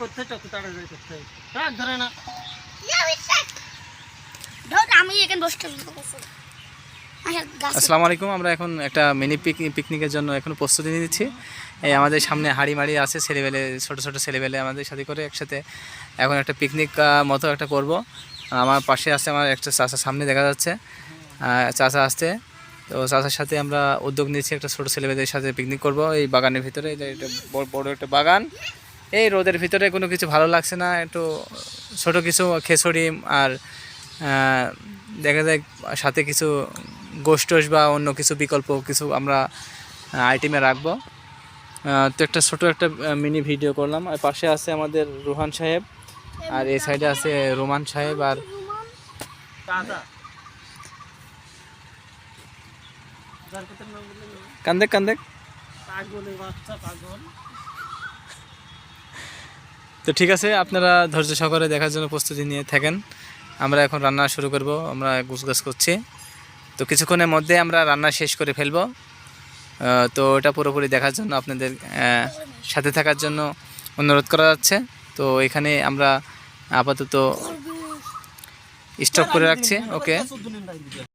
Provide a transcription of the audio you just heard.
করতে তাড়াতাড়ি করতে হবে ধরে না। আমি এখানে বসতে আসসালামু আলাইকুম আমরা এখন একটা মিনি পিকনিকের জন্য এখন প্রস্তুতি নিচ্ছি। এই আমাদের সামনে হাড়ি মাড়ি আছে ছেলেবেলে ছোটো ছোটো ছেলেবেলে আমাদের সাথে করে একসাথে এখন একটা পিকনিক মতো একটা করব। আমার পাশে আছে আমার একটা চাষা সামনে দেখা যাচ্ছে। চাচা আসছে। তো চাচার সাথে আমরা উদ্যোগ নিয়েছি একটা ছোটো ছেলেমেয়েদের সাথে পিকনিক করব। এই বাগানের ভিতরে এটা বড় বড় একটা বাগান। এই রোদের ভিতরে কোনো কিছু ভালো লাগছে না, একটু ছোট কিছু খেসড়ি আর দেখা যায় সাথে কিছু গোষ্ঠস বা অন্য কিছু বিকল্প কিছু আমরা আইটেমে রাখব। তো একটা ছোট একটা মিনি ভিডিও করলাম। আর পাশে আছে আমাদের রুহান সাহেব, আর এই সাইডে আছে রোমান সাহেব আর কান্দেক কান্দেক। পাগলের বাচ্চা পাগল তো ঠিক আছে, আপনারা ধৈর্য সহকারে দেখার জন্য প্রস্তুতি নিয়ে থাকেন। আমরা এখন রান্না শুরু করব, আমরা গুছগাছ করছি। তো কিছুক্ষণের মধ্যে আমরা রান্না শেষ করে ফেলব। তো এটা পুরোপুরি দেখার জন্য আপনাদের সাথে থাকার জন্য অনুরোধ করা যাচ্ছে। তো এখানে আমরা আপাতত স্টপ করে রাখছি, ওকে।